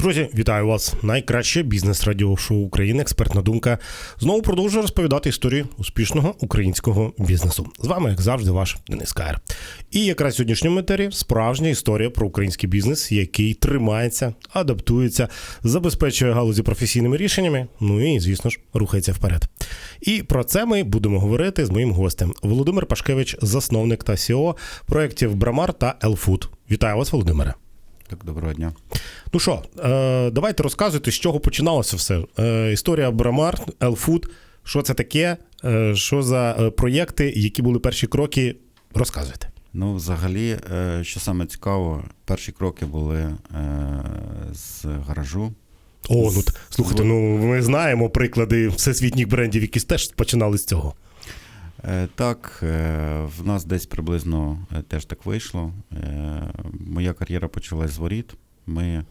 Друзі, вітаю вас! Найкраще бізнес радіошоу України. Експертна думка знову продовжує розповідати історію успішного українського бізнесу. З вами, як завжди, ваш Денис Каєр. І якраз в сьогоднішньому етері справжня історія про український бізнес, який тримається, адаптується, забезпечує галузі професійними рішеннями. Ну і звісно ж рухається вперед. І про це ми будемо говорити з моїм гостем Володимир Пашкевич, засновник та СІО проєктів Брамар та Елфуд. Вітаю вас, Володимире. Так, доброго дня. Ну що, е, давайте розказуйте, з чого починалося все. Е, історія Брамар, Елфуд, що це таке, е, що за проєкти, які були перші кроки. Розказуйте. Ну, взагалі, що саме цікаво, перші кроки були з гаражу. О, ну слухайте, ну ми знаємо приклади всесвітніх брендів, які теж починали з цього. Так, в нас десь приблизно теж так вийшло. Моя кар'єра почалась з воріт. Ми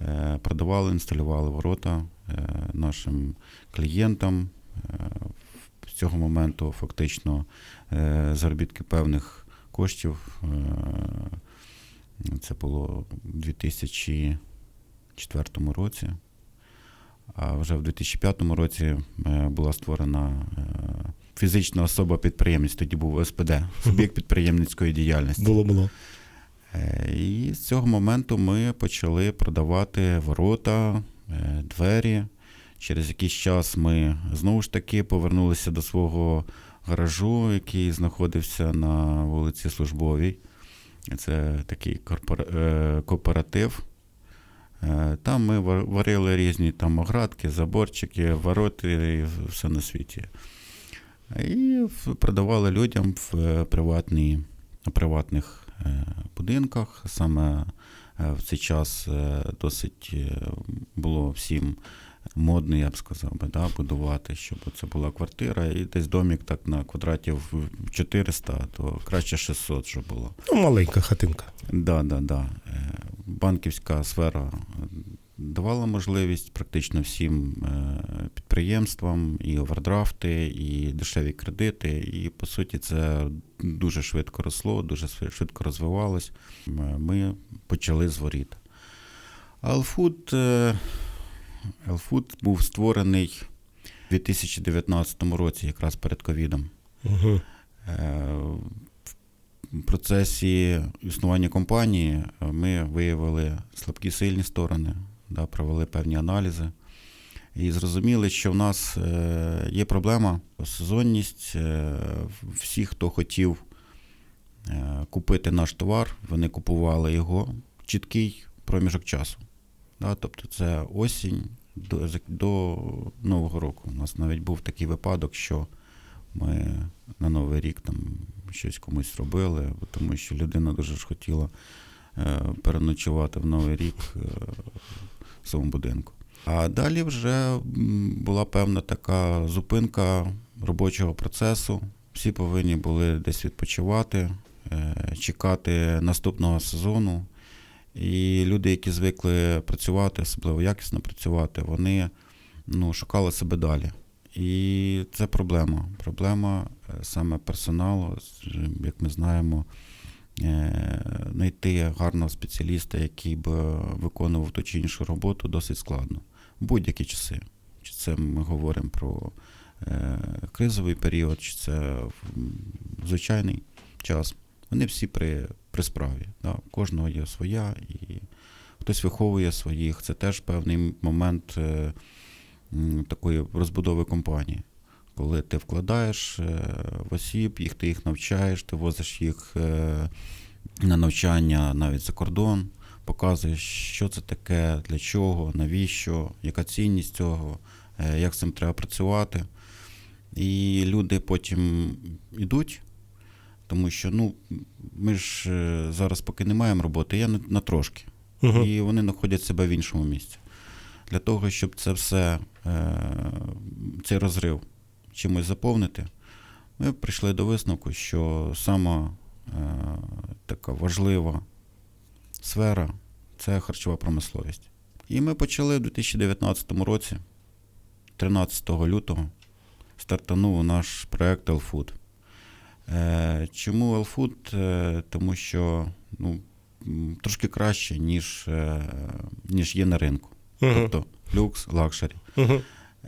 е, продавали, інсталювали ворота е, нашим клієнтам. Е, З цього моменту фактично заробітки певних коштів. Це було у 2004 році. А вже в 2005 році була створена фізична особа підприємець, тоді був СПД, суб'єкт підприємницької діяльності. Було було. Е, І з цього моменту ми почали продавати ворота, е, двері. Через якийсь час ми знову ж таки повернулися до свого гаражу, який знаходився на вулиці Службовій. Це такий е, кооператив. Там ми варили різні там оградки, заборчики, вороти і все на світі. І продавали людям в приватні, на приватних будинках. Саме е, в цей час е, досить е, було всім модно, я б сказав, би, да, будувати, щоб це була квартира, і десь домік так на квадратів 400, то краще 600, щоб було. Ну, маленька хатинка. Да, да, да. Е, Банківська сфера е, давала можливість практично всім е, підприємствам і овердрафти, і дешеві кредити. І по суті, це дуже швидко росло, дуже швидко розвивалось. Е, Ми почали з воріт. Алфуд, е, Алфуд був створений у 2019 році, якраз перед ковідом. Угу. В процесі існування компанії ми виявили слабкі сильні сторони, да, провели певні аналізи і зрозуміли, що в нас е, є проблема сезонність. Е, Всі, хто хотів е, купити наш товар, вони купували його чіткий проміжок часу. Да, тобто це осінь до, до Нового року. У нас навіть був такий випадок, що ми на Новий рік там щось комусь робили, тому що людина дуже ж хотіла переночувати в Новий рік в своєму будинку. А далі вже була певна така зупинка робочого процесу. Всі повинні були десь відпочивати, е, чекати наступного сезону. І люди, які звикли працювати, особливо якісно працювати, вони ну, шукали себе далі. І це проблема. Проблема е, саме персоналу, як ми знаємо, знайти гарного спеціаліста, який би виконував ту чи іншу роботу, досить складно. Будь-які часи. Чи це ми говоримо про е, кризовий період, чи це звичайний час. Вони всі при, при справі. Да? Кожного є своя, і хтось виховує своїх. Це теж певний момент. Е, такої розбудови компанії. Коли ти вкладаєш е, в осіб, їх ти їх навчаєш, ти возиш їх е, на навчання навіть за кордон, показуєш, що це таке, для чого, навіщо, яка цінність цього, е, як з цим треба працювати. І люди потім йдуть, тому що ну, ми ж зараз поки не маємо роботи, я на, трошки. Угу. І вони знаходять себе в іншому місці. Для того, щоб це все, цей розрив чимось заповнити, ми прийшли до висновку, що сама е, така важлива сфера це харчова промисловість. І ми почали в 2019 році, 13 лютого, стартанув наш проект Elfood. Е, Чому Elfood? Е, Тому що ну, трошки краще, ніж, е, ніж є на ринку. Тобто люкс, лакшері.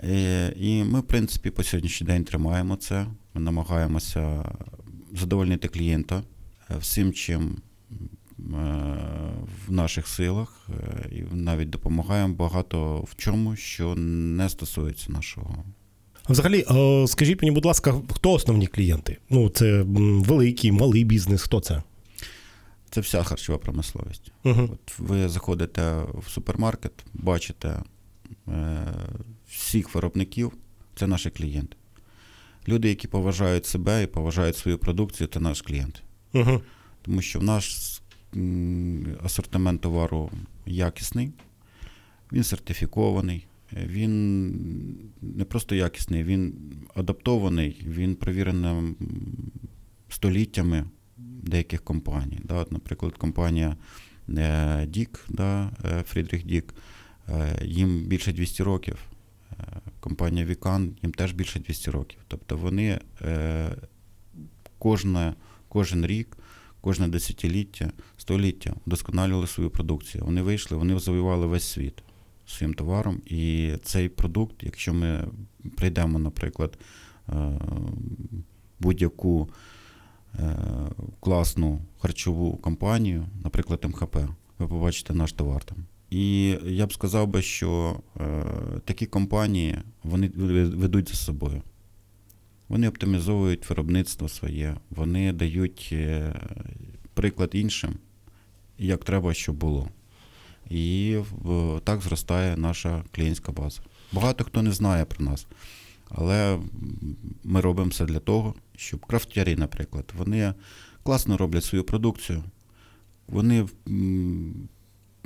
Е, І ми, в принципі, по сьогоднішній день тримаємо це. Ми намагаємося задовольнити клієнта е, всім, чим е, в наших силах, і навіть допомагаємо багато в чому, що не стосується нашого. Взагалі, скажіть мені, будь ласка, хто основні клієнти? Ну, це великий, малий бізнес, хто це? Це вся харчова промисловість. Угу. От ви заходите в супермаркет, бачите всіх виробників, це наші клієнти. Люди, які поважають себе і поважають свою продукцію, це наш клієнт. Угу. Тому що в наш асортимент товару якісний, він сертифікований, він не просто якісний, він адаптований, він провірений століттями деяких компаній. Да? От, Наприклад, компанія е, Дік, да, е, Фрідріх Дік, е, їм більше 200 років. Компанія Вікан, їм теж більше 200 років. Тобто вони е, кожне, кожен рік, кожне десятиліття, століття вдосконалювали свою продукцію. Вони вийшли, вони завоювали весь світ своїм товаром. І цей продукт, якщо ми прийдемо, наприклад, е, будь-яку е, класну харчову компанію, наприклад, МХП, ви побачите наш товар там. І я б сказав би, що е, такі компанії вони ведуть за собою. Вони оптимізовують виробництво своє, вони дають е, приклад іншим, як треба, щоб було. І в- так зростає наша клієнтська база. Багато хто не знає про нас, але ми робимо все для того, щоб крафтярі, наприклад, вони класно роблять свою продукцію, вони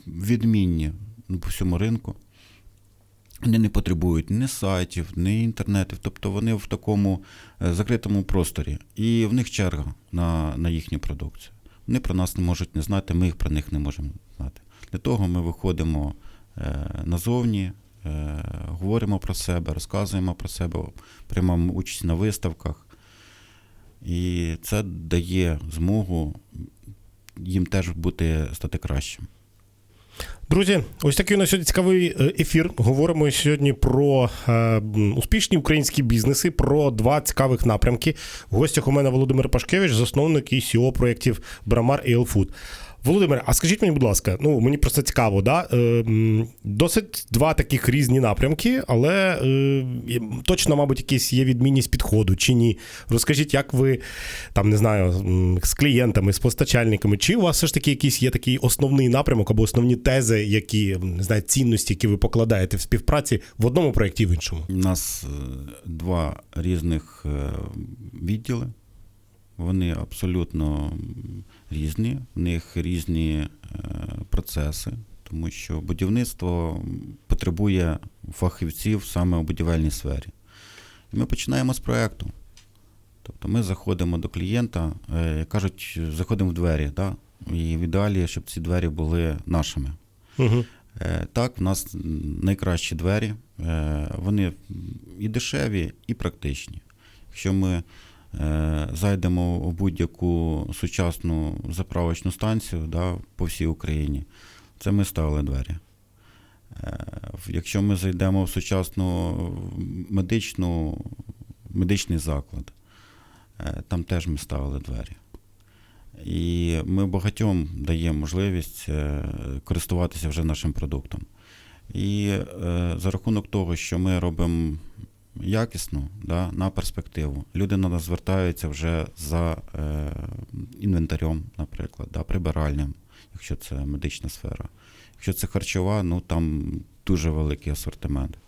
відмінні ну, по всьому ринку. Вони не потребують ні сайтів, ні інтернетів, тобто вони в такому е, закритому просторі. І в них черга на, на їхню продукцію. Вони про нас не можуть не знати, ми їх про них не можемо знати. Для того ми виходимо е, назовні, е, говоримо про себе, розказуємо про себе, приймаємо участь на виставках. І це дає змогу їм теж бути стати кращим. Друзі, ось такий у нас сьогодні цікавий е, ефір. Говоримо сьогодні про е, успішні українські бізнеси, про два цікавих напрямки. В гостях у мене Володимир Пашкевич, засновник і CEO проєктів Брамар і Елфуд. Володимир, а скажіть мені, будь ласка, ну мені просто цікаво, да? Е, досить два таких різні напрямки, але е, точно, мабуть, якась є відмінність підходу чи ні. Розкажіть, як ви там не знаю, з клієнтами, з постачальниками, чи у вас все ж таки якийсь є такий основний напрямок або основні тези, які не знаю, цінності, які ви покладаєте в співпраці в одному проєкті в іншому? У нас е, два різних е, відділи. Вони абсолютно різні, в них різні е, процеси, тому що будівництво потребує фахівців саме у будівельній сфері. І ми починаємо з проєкту. Тобто ми заходимо до клієнта, е, кажуть, заходимо в двері, да? і в ідеалі, щоб ці двері були нашими. Угу. Так, в нас найкращі двері. Вони і дешеві, і практичні. Якщо ми зайдемо у будь-яку сучасну заправочну станцію да, по всій Україні, це ми ставили двері. Е, Якщо ми зайдемо в сучасну медичну, медичний заклад, е, там теж ми ставили двері. І ми багатьом даємо можливість е, користуватися вже нашим продуктом. І е, за рахунок того, що ми робимо якісно да, на перспективу, люди на нас звертаються вже за е, інвентарем, наприклад, да, прибиральням, якщо це медична сфера. Якщо це харчова, ну там дуже великий асортимент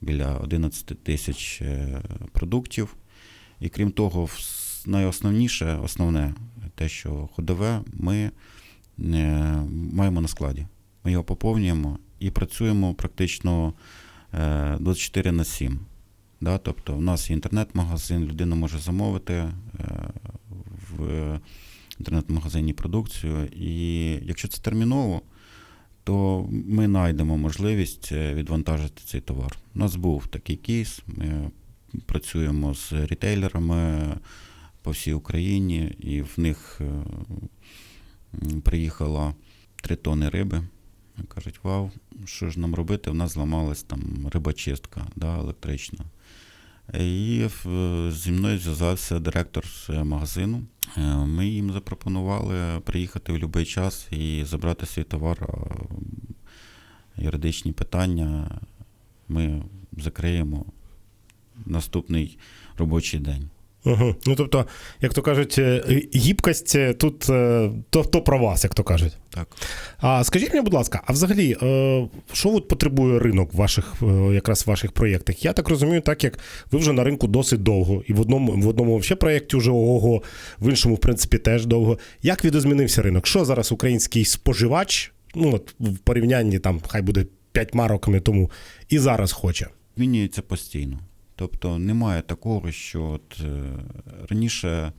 біля 11 тисяч е, продуктів. І крім того, найосновніше, основне, те, що ходове, ми е, маємо на складі. Ми його поповнюємо і працюємо практично е, 24 на 7. Да? Тобто, в нас є інтернет-магазин, людина може замовити е, в інтернет-магазині продукцію. І якщо це терміново, то ми знайдемо можливість е, відвантажити цей товар. У нас був такий кейс. Ми працюємо з рітейлерами по всій Україні, і в них е, м, приїхало 3 тони риби Кажуть, вау, що ж нам робити? У нас зламалась там рибачистка да, електрична. І зі мною зв'язався директор магазину. Е, Ми їм запропонували приїхати в будь-який час і забрати свій товар. Юридичні питання ми закриємо наступний робочий день. Угу. Ну тобто, як то кажуть, е, гібкость е, тут е, то, то про вас, як то кажуть. Так. А скажіть мені, будь ласка, а взагалі, що от потребує ринок в ваших якраз в ваших проєктах? Я так розумію, так як ви вже на ринку досить довго, і в одному в одному ще проєкті вже ого, в іншому, в принципі, теж довго. Як відозмінився ринок? Що зараз український споживач, ну от в порівнянні там, хай буде п'ятьма роками тому, і зараз хоче? Змінюється постійно. Тобто немає такого, що от, е, раніше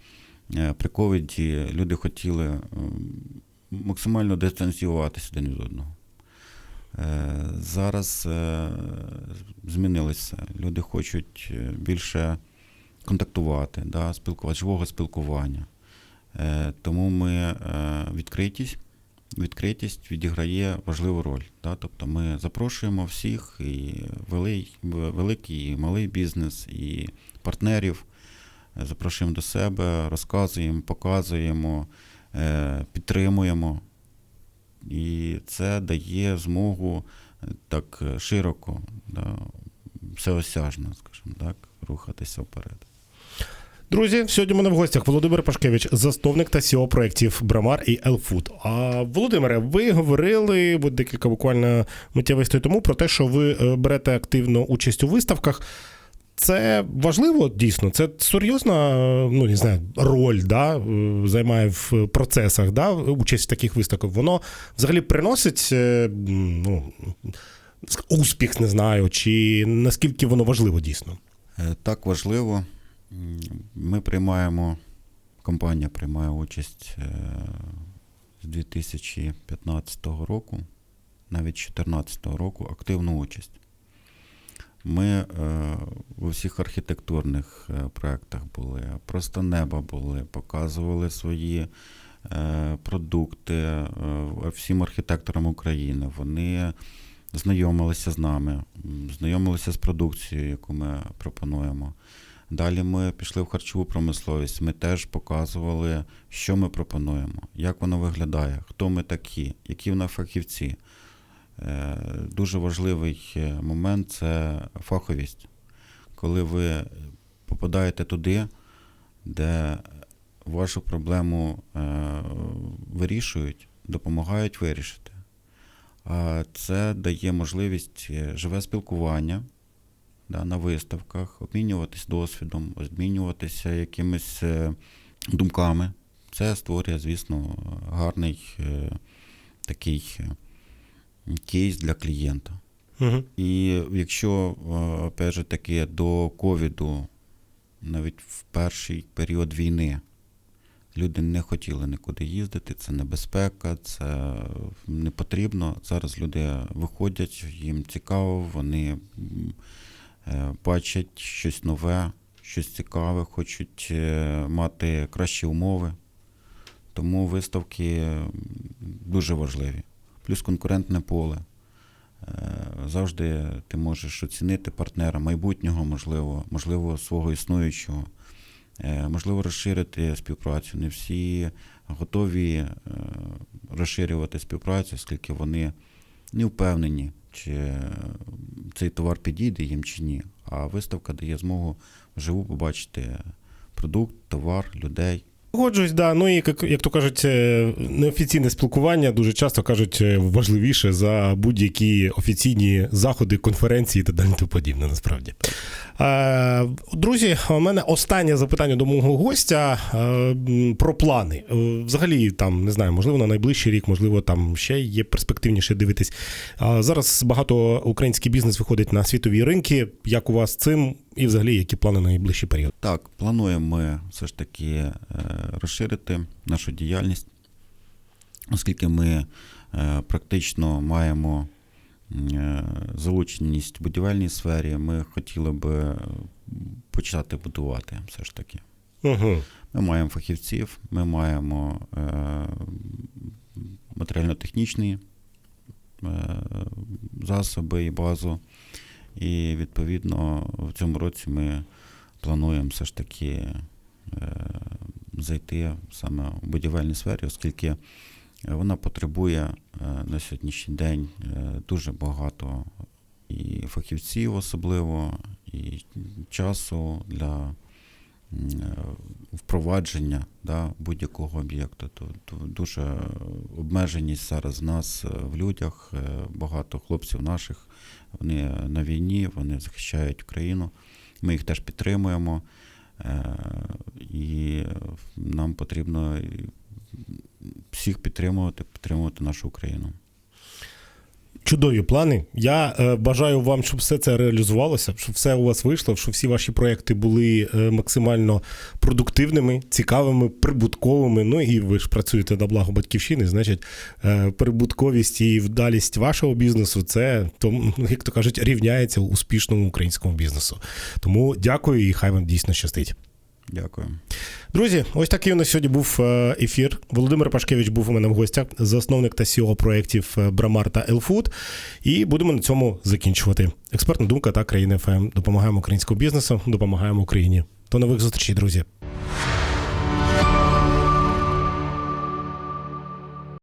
е, при ковіді люди хотіли максимально дистанціюватися один від одного. Е, Зараз змінилося. Люди хочуть більше контактувати, да, спілкувати, живого спілкування. Тому ми відкритість, відкритість відіграє важливу роль. Да? Тобто ми запрошуємо всіх, і великий, і малий бізнес, і партнерів. е, Запрошуємо до себе, розказуємо, показуємо, е, підтримуємо. І це дає змогу е, так широко, да, всеосяжно, скажімо так, рухатися вперед. Друзі, сьогодні у мене в гостях Володимир Пашкевич, засновник та SEO проєктів Брамар і Елфуд. А Володимире, ви говорили от декілька буквально миттєвостей тому про те, що ви е, берете активну участь у виставках. Це важливо дійсно. Це серйозна ну не знаю, роль да, е, займає в процесах да, участь в таких виставках. Воно взагалі приносить е, ну, успіх, не знаю, чи наскільки воно важливо дійсно. Так важливо. Ми приймаємо, компанія приймає участь е, з 2015 року, навіть 2014 року, активну участь. Ми е, у всіх архітектурних е, проєктах були, просто неба були, показували свої продукти всім архітекторам України. Вони знайомилися з нами, знайомилися з продукцією, яку ми пропонуємо. Далі ми пішли в харчову промисловість. Ми теж показували, що ми пропонуємо, як воно виглядає, хто ми такі, які в нас фахівці. Е, Дуже важливий е, момент це фаховість. Коли ви попадаєте туди, де вашу проблему е, вирішують, допомагають вирішити. А це дає можливість живе спілкування да, на виставках, обмінюватись досвідом, обмінюватися якимись е, думками. Це створює, звісно, гарний е, такий е, кейс для клієнта. Угу. І якщо, опять же таки, до ковіду, навіть в перший період війни, люди не хотіли нікуди їздити, це небезпека, це не потрібно. Зараз люди виходять, їм цікаво, вони бачать щось нове, щось цікаве, хочуть е, мати кращі умови. Тому виставки дуже важливі. Плюс конкурентне поле. Е, Завжди ти можеш оцінити партнера майбутнього, можливо, можливо, свого існуючого, Е, можливо, розширити співпрацю. Не всі готові е, розширювати співпрацю, оскільки вони не впевнені, чи е, цей товар підійде їм чи ні. А виставка дає змогу вживу побачити продукт, товар, людей. Погоджуюсь, да. Ну і як, як то кажуть, е, неофіційне спілкування дуже часто кажуть е, важливіше за будь-які офіційні заходи, конференції та далі подібне, насправді. Е, друзі, у мене останнє запитання до мого гостя про плани. Взагалі, там, не знаю, можливо, на найближчий рік, можливо, там ще є перспективніше дивитись. Зараз багато український бізнес виходить на світові ринки. Як у вас цим? І взагалі, які плани на найближчий період? Так, плануємо ми все ж таки е, розширити нашу діяльність, оскільки ми е, практично маємо е, залученість в будівельній сфері, ми хотіли би почати будувати все ж таки. Угу. Ми маємо фахівців, ми маємо матеріально-технічні засоби і базу. І відповідно в цьому році ми плануємо все ж таки е, зайти саме в будівельній сфері, оскільки вона потребує е, на сьогоднішній день е, дуже багато і фахівців, особливо, і часу для впровадження да, будь-якого об'єкту. То, то дуже обмеженість зараз в нас е, в людях. Е, Багато хлопців наших вони на війні, вони захищають Україну. Ми їх теж підтримуємо. Е, І нам потрібно всіх підтримувати, підтримувати нашу Україну. Чудові плани. Я е, бажаю вам, щоб все це реалізувалося, щоб все у вас вийшло, щоб всі ваші проекти були е, максимально продуктивними, цікавими, прибутковими. Ну і ви ж працюєте на благо батьківщини, значить, е, прибутковість і вдалість вашого бізнесу це, то, як то кажуть, рівняється успішному українському бізнесу. Тому дякую і хай вам дійсно щастить. Дякую. Друзі, ось такий у нас сьогодні був е, ефір. Володимир Пашкевич був у мене в гостях, засновник та CEO проєктів е, Брамар та Елфуд. І будемо на цьому закінчувати. Експертна думка та країни ФМ. Допомагаємо українському бізнесу, допомагаємо Україні. До нових зустрічей, друзі.